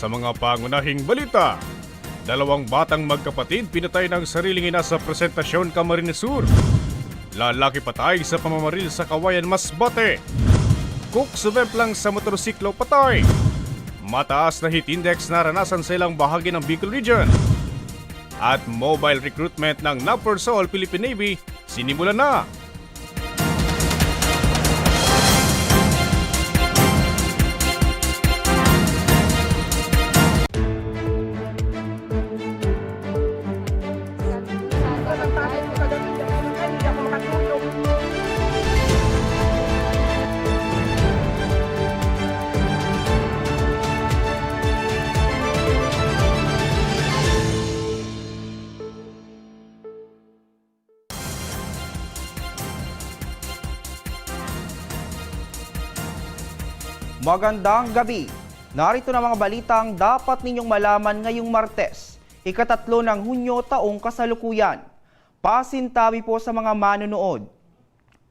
Sa mga pangunahing balita, dalawang batang magkapatid pinatay ng sariling ina sa presentasyon Camarines Sur. Lalaki patay sa pamamaril sa Kawayan Masbate. Cook sumemplang sa motorsiklo patay. Mataas na heat index naranasan sa ilang bahagi ng Bicol Region. At mobile recruitment ng NAPERSOL Philippine Navy sinimulan na. Magandang gabi. Narito na mga balitang dapat ninyong malaman ngayong Martes, ikatatlo ng Hunyo taong kasalukuyan. Pasintabi po sa mga manonood.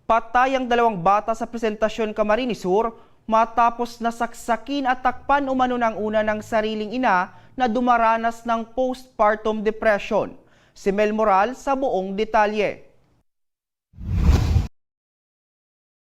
Patay ang dalawang bata sa presentasyon Camarines Sur matapos nasaksakin at takpan umano ng una ng sariling ina na dumaranas ng postpartum depression. Si Mel Moral sa buong detalye.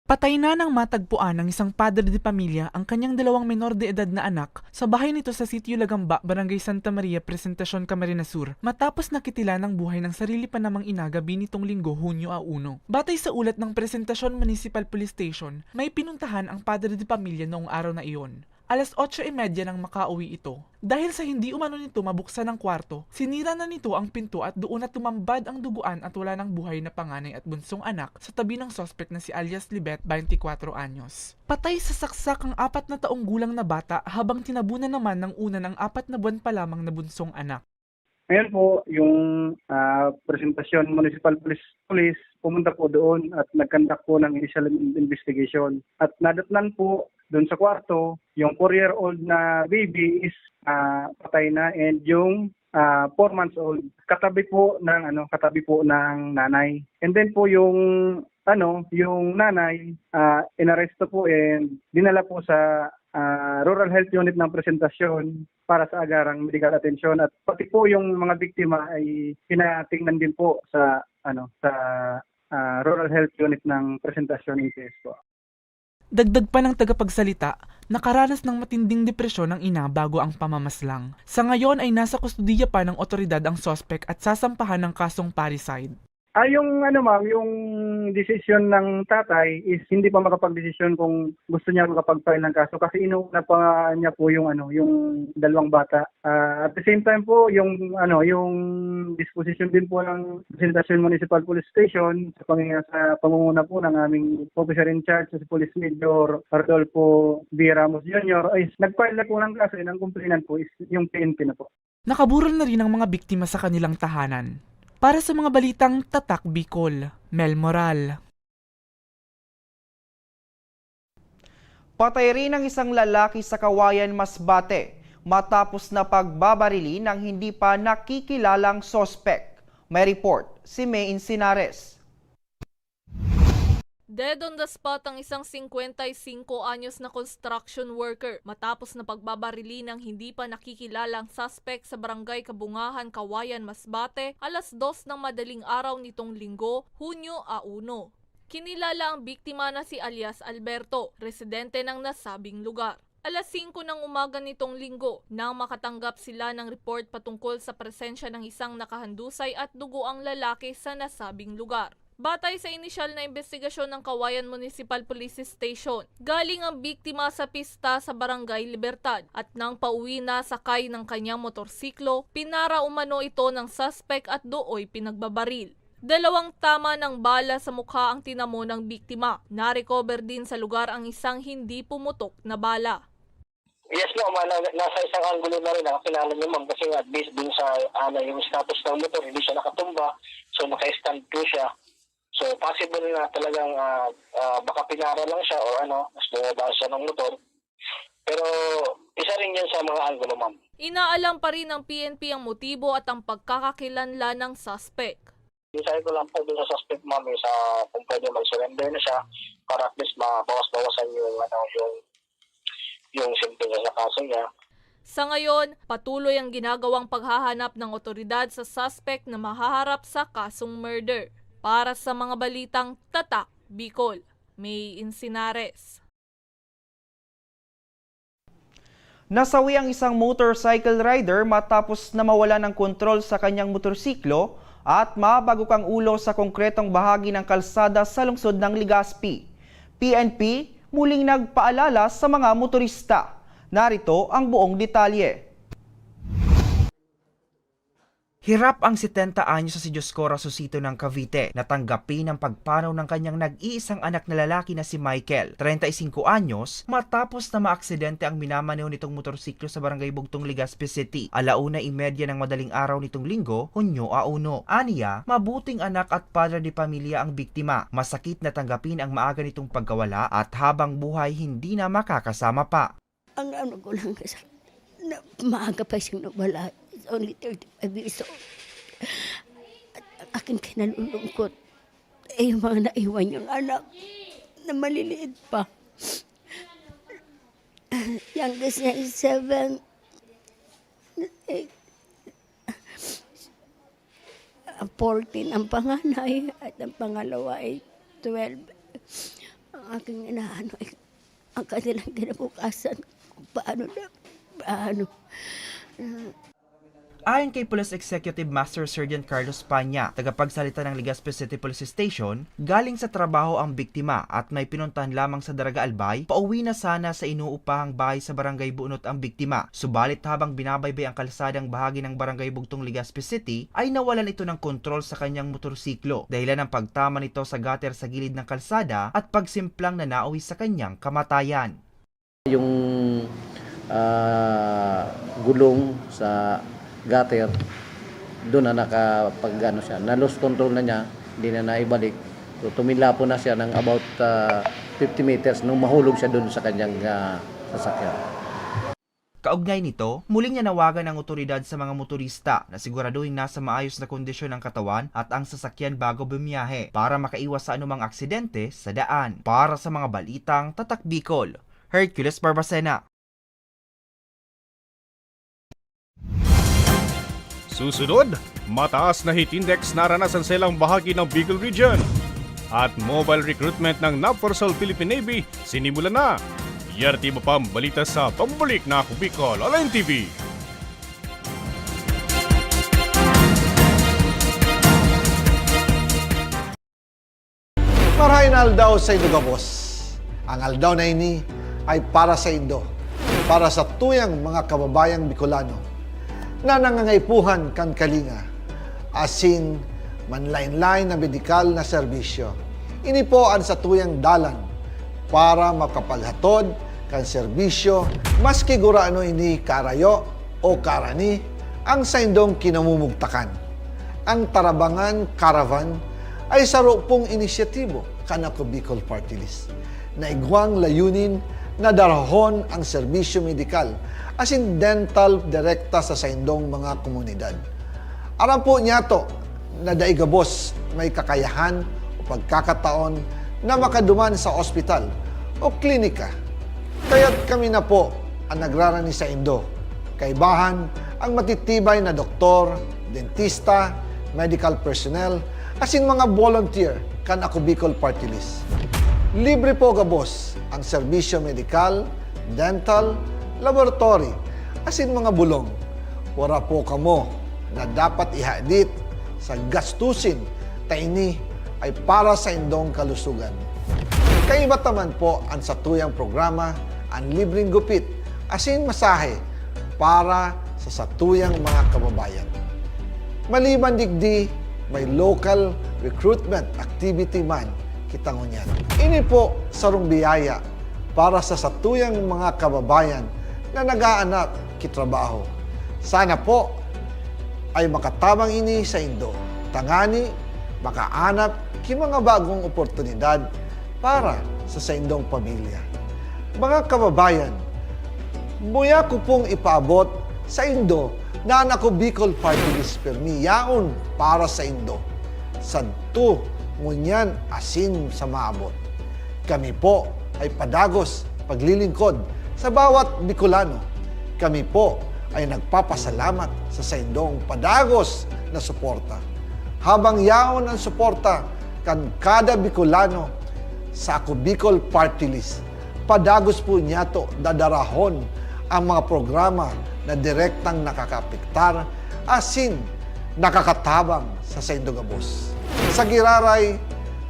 Patay na ng matagpuan ng isang padre de pamilya ang kanyang dalawang menor de edad na anak sa bahay nito sa sitio Lagamba, Barangay Santa Maria, Presentacion, Camarines Sur matapos nakitila ng buhay ng sarili pa namang ina gabi nitong linggo, Hunyo a 1. Batay sa ulat ng Presentacion Municipal Police Station, may pinuntahan ang padre de pamilya noong araw na iyon. Alas 8.30 nang makauwi ito. Dahil sa hindi umano nito mabuksan ang kwarto, sinira na nito ang pinto at doon na tumambad ang duguan at wala ng buhay na panganay at bunsong anak sa tabi ng sospek na si alias Libet, 24 anyos. Patay sa saksak ang apat na taong gulang na bata habang tinabunan naman ng una ng apat na buwan pa lamang na bunsong anak. Ngayon po, yung ah, presentasyon Municipal Police, Police pumunta po doon at nagkandak po ng initial investigation. At nadatnan po doon sa kwarto, yung 4-year-old na baby is ah, patay na and yung 4 months old katabi po ng ano katabi po ng nanay. And then po yung ano, yung nanay ah, inaresto po and dinala po sa ah, Rural Health Unit ng presentasyon para sa agarang medical attention at pati po yung mga biktima ay pinatingnan din po sa ano sa ah, Rural Health Unit ng presentasyon ATS po. Dagdag pa ng tagapagsalita, nakaranas ng matinding depresyon ng ina bago ang pamamaslang. Sa ngayon ay nasa kustudiya pa ng otoridad ang sospek at sasampahan ng kasong parricide. Ah, yung ano ma'am, yung decision ng tatay is hindi pa makapag-desisyon kung gusto niya makapag-file ng kaso kasi inuuna pa niya po yung ano, yung dalawang bata. Ah, at the same time po, yung ano, yung disposition din po ng Presentasyon Municipal Police Station sa pangingay sa pangunguna po ng aming officer in charge si Police Major Rodolfo V. Ramos Jr. ay nag-file na po ng kaso and ang complainant po is yung PNP na po. Nakaburol na rin ang mga biktima sa kanilang tahanan. Para sa mga balitang Tatak Bicol, Mel Moral. Patay rin ang isang lalaki sa Kawayan Masbate matapos na pagbabarili ng hindi pa nakikilalang sospek. May report si May Insinares. Dead on the spot ang isang 55 anyos na construction worker matapos na pagbabarili ng hindi pa nakikilalang suspect sa barangay Kabungahan, Kawayan, Masbate alas 2 ng madaling araw nitong linggo, Hunyo a 1. Kinilala ang biktima na si alias Alberto, residente ng nasabing lugar. Alas 5 ng umaga nitong linggo nang makatanggap sila ng report patungkol sa presensya ng isang nakahandusay at dugo ang lalaki sa nasabing lugar. Batay sa inisyal na investigasyon ng Kawayan Municipal Police Station, galing ang biktima sa pista sa Barangay Libertad at nang pauwi na sakay ng kanyang motorsiklo, pinara umano ito ng suspect at dooy pinagbabaril. Dalawang tama ng bala sa mukha ang tinamo ng biktima. Na-recover din sa lugar ang isang hindi pumutok na bala. Yes ma'am, Ah, na, nasa isang angulo na rin ang kilala niyo ma'am kasi nga based din sa ano, yung status ng motor, hindi siya nakatumba, so naka-stand po siya. So possible na talagang ah, ah, baka pinara lang siya o ano, mas bumaba siya ng motor. Pero isa rin yan sa mga angulo ma'am. Inaalam pa rin ng PNP ang motibo at ang pagkakakilanlan ng suspect. Design ko lang po dun sa suspect ma'am sa kung pwede mag-surrender na siya para at least mabawas-bawasan yung ano yung yung symptoms sa kaso niya. Sa ngayon, patuloy ang ginagawang paghahanap ng otoridad sa suspect na mahaharap sa kasong murder. Para sa mga balitang Tatak, Bicol, May Insinares. Nasawi ang isang motorcycle rider matapos na mawala ng kontrol sa kanyang motorsiklo at mabagok ang ulo sa konkretong bahagi ng kalsada sa lungsod ng Legazpi. PNP muling nagpaalala sa mga motorista. Narito ang buong detalye. Hirap ang 70 anyos sa si Dioscora Susito ng Cavite na tanggapin ang pagpanaw ng kanyang nag-iisang anak na lalaki na si Michael, 35 anyos, matapos na maaksidente ang minamaneho nitong motorsiklo sa barangay Bugtong, Legazpi City. Alauna imedya ng madaling araw nitong linggo, Hunyo Auno. Aniya, mabuting anak at padre de pamilya ang biktima. Masakit na tanggapin ang maaga nitong pagkawala at habang buhay hindi na makakasama pa. ang ano ko lang na maaga pa siyang nawala. Only 35 years old. At ang aking kinalulungkot ay yung mga naiwan niyang anak na maliliit pa. Youngest niya is 7. Eh, 14 ang panganay at ang pangalawa ay 12. Ang aking inaano ay ang kanilang kinabukasan kung paano na, paano. Ayon kay Police Executive Master Sergeant Carlos Panya, tagapagsalita ng Legazpi City Police Station, galing sa trabaho ang biktima at may pinuntahan lamang sa Daraga Albay, pauwi na sana sa inuupahang bahay sa Barangay Bunot ang biktima. Subalit habang binabaybay ang kalsadang bahagi ng Barangay Bugtong Legazpi City, ay nawalan ito ng kontrol sa kanyang motorsiklo dahilan ng pagtama nito sa gutter sa gilid ng kalsada at pagsimplang na nauwi sa kanyang kamatayan. Yung ah, gulong sa gutter, doon na nakapag ano siya, na lost control na niya, hindi na naibalik. So tumila po na siya ng about ah, 50 meters nung mahulog siya doon sa kanyang ah, sasakyan. Kaugnay nito, muling nanawagan ng otoridad sa mga motorista na siguraduhin nasa maayos na kondisyon ang katawan at ang sasakyan bago bumiyahe para makaiwas sa anumang aksidente sa daan. Para sa mga balitang Tatak Bicol, Hercules Barbacena. Susunod, mataas na heat index naranasan sa ilang bahagi ng Bicol Region. At mobile recruitment ng NAVFORSOL Philippine Navy sinimula na. Yarti mo pang balita sa pambalik na ako Bicol Online TV. Marahin aldaw sa Indo Gabos. Ang aldaw na ini ay para sa Indo, para sa tuyang mga kababayang Bicolano na nangangaipuhan kan kalinga, asin manlain-lain na medikal na serbisyo. Ini po ang sa tuyang dalan para makapaghatod kan serbisyo maski gurano ini karayo o karani ang sa indong kinamumugtakan. Ang Tarabangan Caravan ay saro pong inisyatibo kanako Bicol Party List na igwang layunin na darahon ang serbisyo medikal as in dental direkta sa saindong mga komunidad. Aram po niya to na daigabos may kakayahan o pagkakataon na makaduman sa ospital o klinika. Kaya't kami na po ang nagrarani sa Indo. Kaibahan ang matitibay na doktor, dentista, medical personnel, asin mga volunteer kan ako Bicol Party List. Libre po gabos ang serbisyo medikal, dental, laboratory, asin mga bulong. Wala po kamo na dapat ihadit sa gastusin ta ini ay para sa indong kalusugan. Kaiba taman po ang sa tuyang programa ang libreng gupit asin masahe para sa satuyang mga kababayan. Maliban digdi, may local recruitment activity man kitang unyan. Ini po sarong biyaya para sa satuyang mga kababayan na nag-aanap kitrabaho. Sana po ay makatabang ini sa Indo. Tangani, makaanap ki mga bagong oportunidad para sa sa indong pamilya. Mga kababayan, Buya ko pong ipaabot sa Indo na nako Bicol Party List Permi yaon para sa Indo. Santo, ngunyan asin sa maabot. Kami po ay padagos paglilingkod sa bawat Bicolano. kami po ay nagpapasalamat sa saindong padagos na suporta. Habang yaon ang suporta kan kada Bicolano sa Ako Bicol Party List, padagos po niya to dadarahon ang mga programa na direktang nakakapiktar asin nakakatabang sa Saindong Abos. Sa Giraray,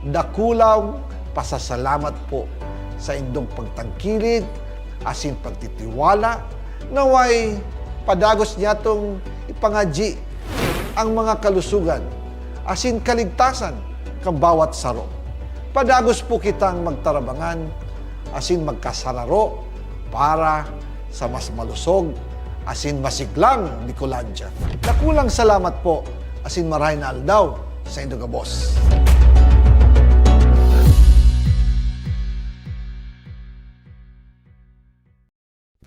dakulang pasasalamat po sa indong pagtangkilid, asin pagtitiwala, naway padagos niya tong ipangaji ang mga kalusugan, asin kaligtasan kang bawat saro. Padagos po kitang magtarabangan, asin magkasararo para sa mas malusog, asin masiglang Bicolandia. Nakulang salamat po, asin marahin na aldaw sa Indogabos.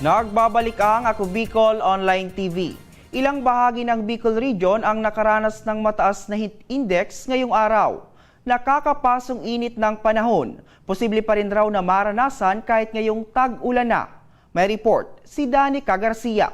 Nagbabalik ang Ako Bicol Online TV. Ilang bahagi ng Bicol Region ang nakaranas ng mataas na heat index ngayong araw. Nakakapasong init ng panahon. Posible pa rin raw na maranasan kahit ngayong tag-ulan na. May report si Danica Garcia.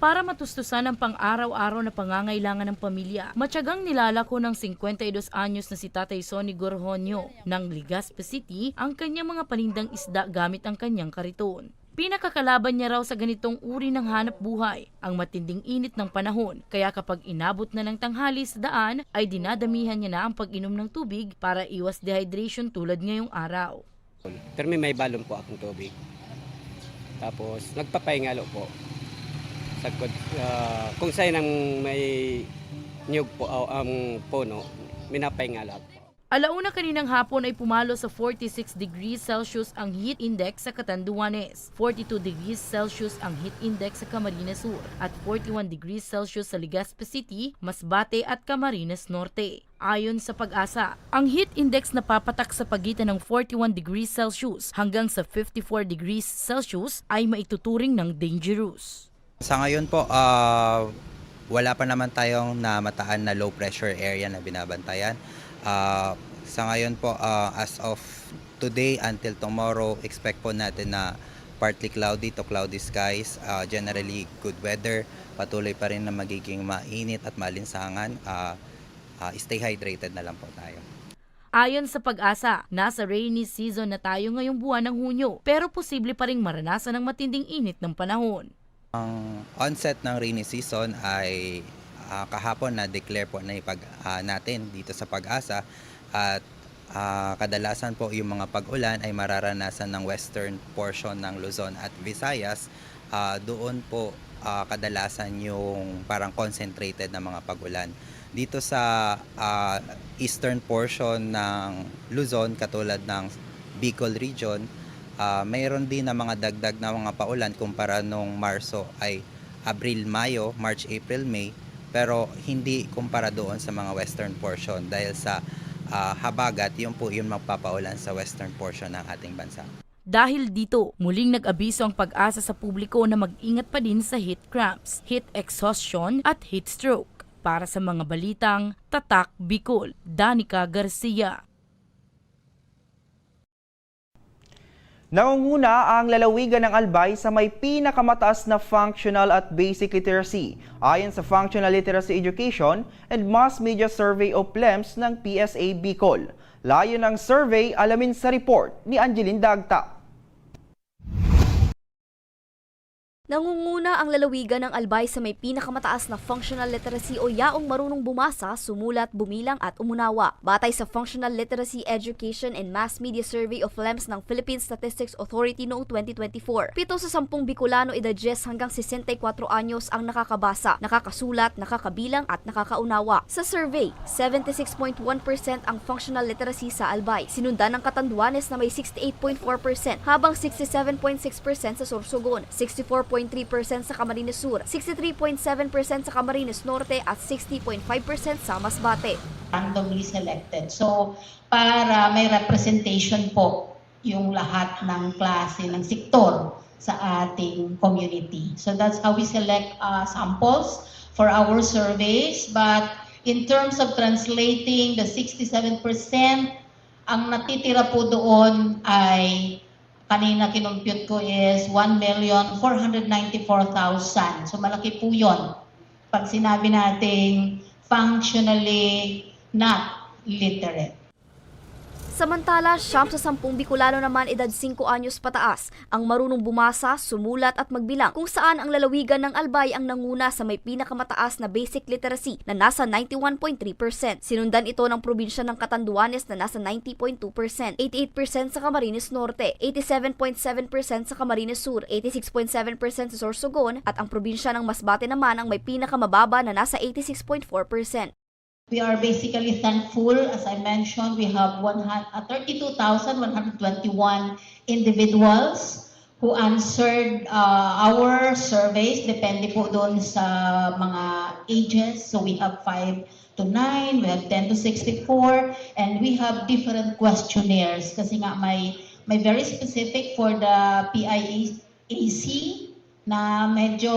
Para matustusan ang pang-araw-araw na pangangailangan ng pamilya, matyagang nilalako ng 52 anyos na si Tatay Sonny Gorjonio ng Legazpi City ang kanyang mga panindang isda gamit ang kanyang kariton. Pinakakalaban niya raw sa ganitong uri ng hanap buhay ang matinding init ng panahon kaya kapag inabot na ng tanghali sa daan ay dinadamihan niya na ang pag-inom ng tubig para iwas dehydration tulad ngayong araw. Pero may may balon po akong tubig. Tapos nagpapahingalo po. Sagkod, ah, kung saan ang may niyog po o ang puno, minapahingalo ako. Alauna kaninang hapon ay pumalo sa 46 degrees Celsius ang heat index sa Catanduanes, 42 degrees Celsius ang heat index sa Camarines Sur, at 41 degrees Celsius sa Legazpi City, Masbate at Camarines Norte. Ayon sa pag-asa, ang heat index na papatak sa pagitan ng 41 degrees Celsius hanggang sa 54 degrees Celsius ay maituturing ng dangerous. Sa ngayon po, ah, wala pa naman tayong namataan na low pressure area na binabantayan. Ah, sa ngayon po, ah, as of today until tomorrow, expect po natin na partly cloudy to cloudy skies, ah, generally good weather, patuloy pa rin na magiging mainit at malinsangan. Ah, ah, stay hydrated na lang po tayo. Ayon sa pag-asa, nasa rainy season na tayo ngayong buwan ng Hunyo pero posible pa ring maranasan ng matinding init ng panahon. Ang onset ng rainy season ay ah, kahapon na declare po na ipag ah, natin dito sa pag-asa at ah, kadalasan po yung mga pag-ulan ay mararanasan ng western portion ng Luzon at Visayas. Ah, doon po ah, kadalasan yung parang concentrated na mga pag-ulan. Dito sa ah, eastern portion ng Luzon katulad ng Bicol region, Ah, mayroon din na mga dagdag na mga paulan kumpara nung Marso ay Abril, Mayo, March, April, May pero hindi kumpara doon sa mga western portion dahil sa ah, habagat yun po yung magpapaulan sa western portion ng ating bansa. Dahil dito, muling nag-abiso ang pag-asa sa publiko na mag-ingat pa din sa heat cramps, heat exhaustion at heat stroke. Para sa mga balitang Tatak Bicol, Danica Garcia. Nangunguna ang lalawigan ng Albay sa may pinakamataas na functional at basic literacy ayon sa Functional Literacy Education and Mass Media Survey of PLEMS ng PSA Bicol. Layo ng survey alamin sa report ni Angeline Dagta. Nangunguna ang lalawigan ng Albay sa may pinakamataas na functional literacy o yaong marunong bumasa, sumulat, bumilang at umunawa. Batay sa Functional Literacy Education and Mass Media Survey of LEMS ng Philippine Statistics Authority noong 2024, pito sa sampung Bicolano edad 10 hanggang 64 anyos ang nakakabasa, nakakasulat, nakakabilang at nakakaunawa. Sa survey, 76.1% ang functional literacy sa Albay, sinundan ng Katanduanes na may 68.4% habang 67.6% sa Sorsogon, 64.3% sa Camarines Sur, 63.7% sa Camarines Norte at 60.5% sa Masbate. randomly selected. So, para may representation po yung lahat ng klase ng sektor sa ating community. So that's how we select uh, samples for our surveys. But in terms of translating the 67%, ang natitira po doon ay kanina kinumpute ko is 1,494,000. So malaki po yon pag sinabi nating functionally not literate. Samantala, siyam sa sampung Bicolano naman edad 5 anyos pataas ang marunong bumasa, sumulat at magbilang kung saan ang lalawigan ng Albay ang nanguna sa may pinakamataas na basic literacy na nasa 91.3%. Sinundan ito ng probinsya ng Catanduanes na nasa 90.2%, 88% sa Camarines Norte, 87.7% sa Camarines Sur, 86.7% sa Sorsogon at ang probinsya ng Masbate naman ang may pinakamababa na nasa 86.4%. We are basically thankful, as I mentioned, we have 100 uh, 32,121 individuals who answered uh, our surveys, depende po doon sa mga ages. So we have 5 to 9, we have 10 to 64, and we have different questionnaires. Kasi nga may, may very specific for the PIAC na medyo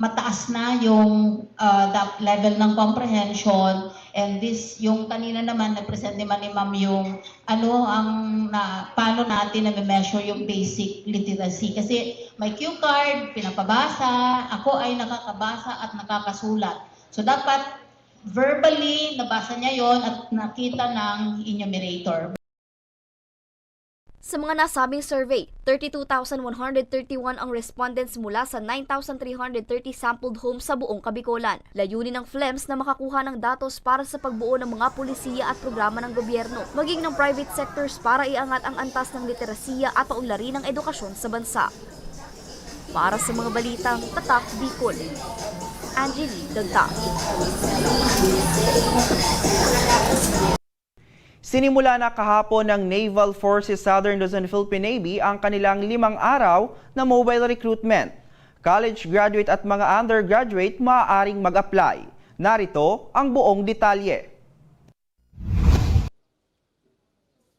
mataas na yung uh, level ng comprehension. And this yung kanina naman na-present ni ni ma'am yung ano ang na paano natin na measure yung basic literacy. Kasi may cue card pinapabasa ako ay nakakabasa at nakakasulat. So dapat verbally nabasa niya yon at nakita ng enumerator Sa mga nasabing survey, 32,131 ang respondents mula sa 9,330 sampled homes sa buong Kabikolan. Layunin ng FLEMS na makakuha ng datos para sa pagbuo ng mga pulisiya at programa ng gobyerno, maging ng private sectors para iangat ang antas ng literasiya at paunlarin ng edukasyon sa bansa. Para sa mga balitang Tatak Bicol, Angeli Dagta. Sinimula na kahapon ng Naval Forces Southern Luzon Philippine Navy ang kanilang limang araw na mobile recruitment. College graduate at mga undergraduate maaaring mag-apply. Narito ang buong detalye.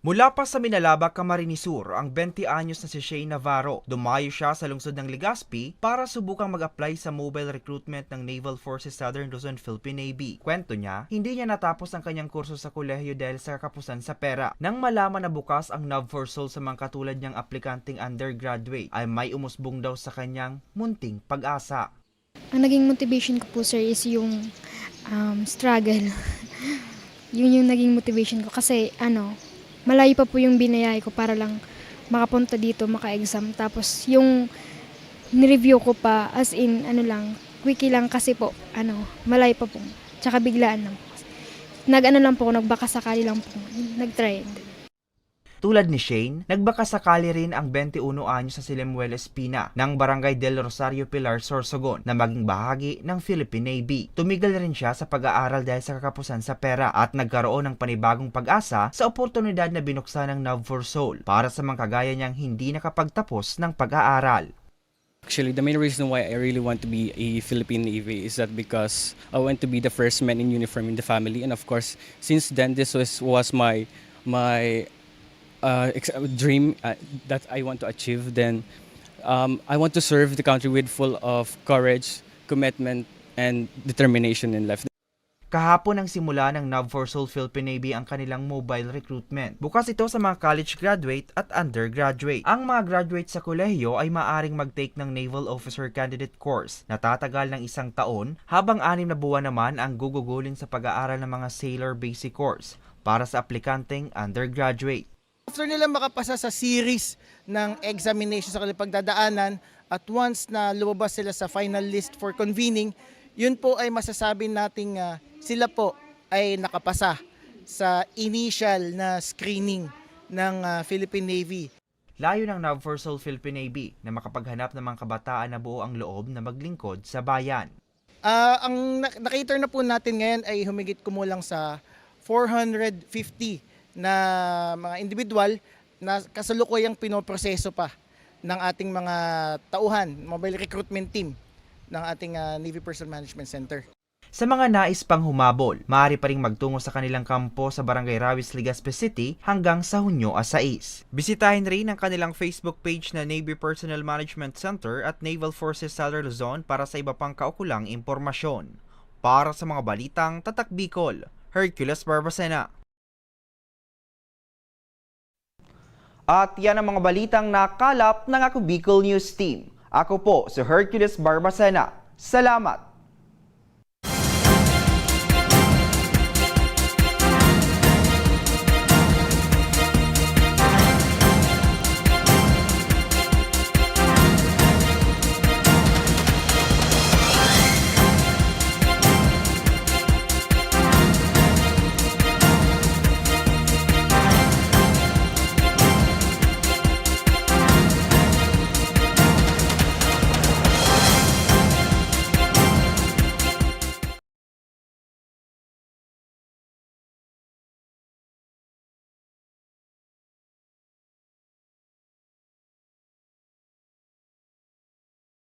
Mula pa sa Minalaba, Camarines Sur, ang 20 anyos na si Shane Navarro. Dumayo siya sa lungsod ng Legazpi para subukang mag-apply sa mobile recruitment ng Naval Forces Southern Luzon Philippine Navy. Kwento niya, hindi niya natapos ang kanyang kurso sa kolehiyo dahil sa kapusan sa pera. Nang malaman na bukas ang NAV for Soul sa mga katulad niyang aplikanteng undergraduate, ay may umusbong daw sa kanyang munting pag-asa. Ang naging motivation ko po sir is yung um, struggle. Yun yung naging motivation ko kasi ano, malayo pa po yung binayay ko para lang makapunta dito, maka-exam. Tapos yung nireview ko pa as in ano lang, quickie lang kasi po, ano, malayo pa po. Tsaka biglaan lang po. Nag-ano lang po, nagbaka sakali lang po, nag-try. Tulad ni Shane, nagbaka sakali rin ang 21 anyos sa Silemuel Espina ng Barangay del Rosario Pilar, Sorsogon na maging bahagi ng Philippine Navy. Tumigil rin siya sa pag-aaral dahil sa kakapusan sa pera at nagkaroon ng panibagong pag-asa sa oportunidad na binuksan ng Nav for Soul para sa mga kagaya niyang hindi nakapagtapos ng pag-aaral. Actually, the main reason why I really want to be a Philippine Navy is that because I want to be the first man in uniform in the family, and of course, since then this was was my my uh, dream uh, that I want to achieve. Then um, I want to serve the country with full of courage, commitment, and determination in life. Kahapon ang simula ng Nav for Soul Philippine Navy ang kanilang mobile recruitment. Bukas ito sa mga college graduate at undergraduate. Ang mga graduate sa kolehiyo ay maaring mag-take ng Naval Officer Candidate Course na tatagal ng isang taon habang anim na buwan naman ang gugugulin sa pag-aaral ng mga Sailor Basic Course para sa aplikanteng undergraduate. After nila makapasa sa series ng examination sa kanilang pagdadaanan at once na lumabas sila sa final list for convening, yun po ay masasabi nating ah, sila po ay nakapasa sa initial na screening ng ah, Philippine Navy. Layo ng Nav for Soul Philippine Navy na makapaghanap ng mga kabataan na buo ang loob na maglingkod sa bayan. Ah, ang na- nakiter na po natin ngayon ay humigit kumulang sa 450 na mga individual na kasalukuyang pinoproseso pa ng ating mga tauhan, mobile recruitment team ng ating ah, Navy Personnel Management Center. Sa mga nais pang humabol, maaari pa ring magtungo sa kanilang kampo sa Barangay Rawis, Legazpi City hanggang sa Hunyo a 6. Bisitahin rin ang kanilang Facebook page na Navy Personnel Management Center at Naval Forces Southern Luzon para sa iba pang kaukulang impormasyon. Para sa mga balitang Tatak Bicol, Hercules Barbacena. At yan ang mga balitang nakalap ng ako Bicol News Team. Ako po si Hercules Barbacena. Salamat!